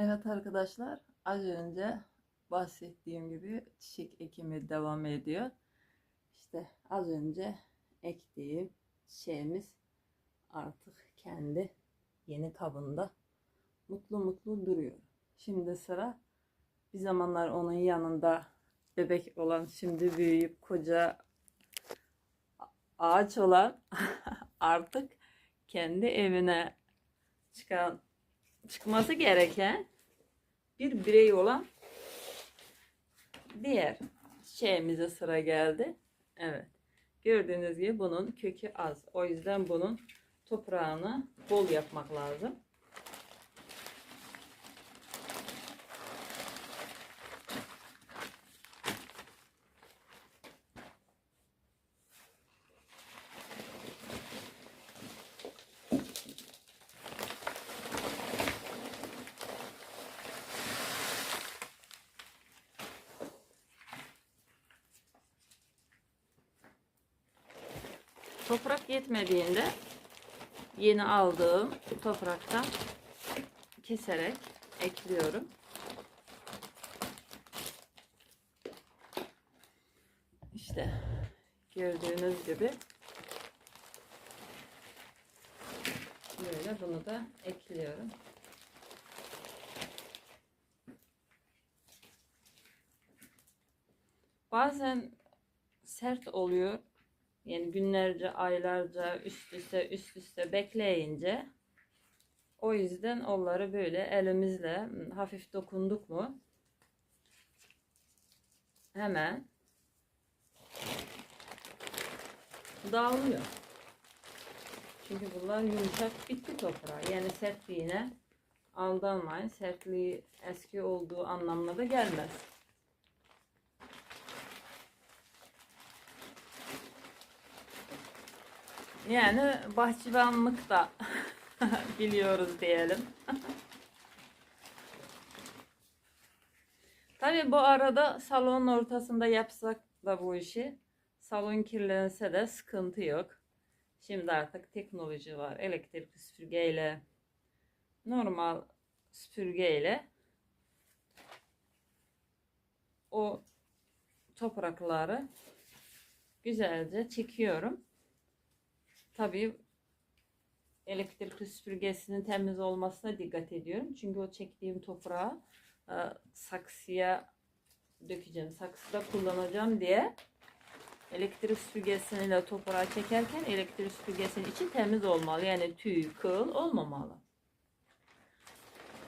Evet arkadaşlar az önce bahsettiğim gibi çiçek ekimi devam ediyor. İşte az önce ektiğim çiçeğimiz artık kendi yeni kabında mutlu mutlu duruyor. Şimdi sıra bir zamanlar onun yanında bebek olan şimdi büyüyüp koca ağaç olan artık kendi evine çıkan çıkması gereken bir birey olan diğer çiçeğimize sıra geldi. Evet. Gördüğünüz gibi bunun kökü az. O yüzden bunun toprağını bol yapmak lazım. Toprak yetmediğinde yeni aldığım topraktan keserek ekliyorum. İşte gördüğünüz gibi böyle bunu da ekliyorum. Bazen sert oluyor. Yani günlerce, aylarca üst üste üst üste bekleyince o yüzden onları böyle elimizle hafif dokunduk mu hemen dağılıyor. Çünkü bunlar yumuşak bitki toprağı. Yani sertliğine aldanmayın. Sertliği eski olduğu anlamına da gelmez. Yani bahçıvanlık da biliyoruz diyelim. Tabii bu arada salonun ortasında yapsak da bu işi salon kirlense de sıkıntı yok. Şimdi artık teknoloji var. Elektrik süpürgeyle normal süpürgeyle o toprakları güzelce çekiyorum. Tabii elektrikli süpürgesinin temiz olmasına dikkat ediyorum. Çünkü o çektiğim toprağı e, saksıya dökeceğim. Saksıda kullanacağım diye elektrik süpürgesiyle toprağı çekerken elektrik süpürgesinin içi temiz olmalı. Yani tüy, kıl olmamalı.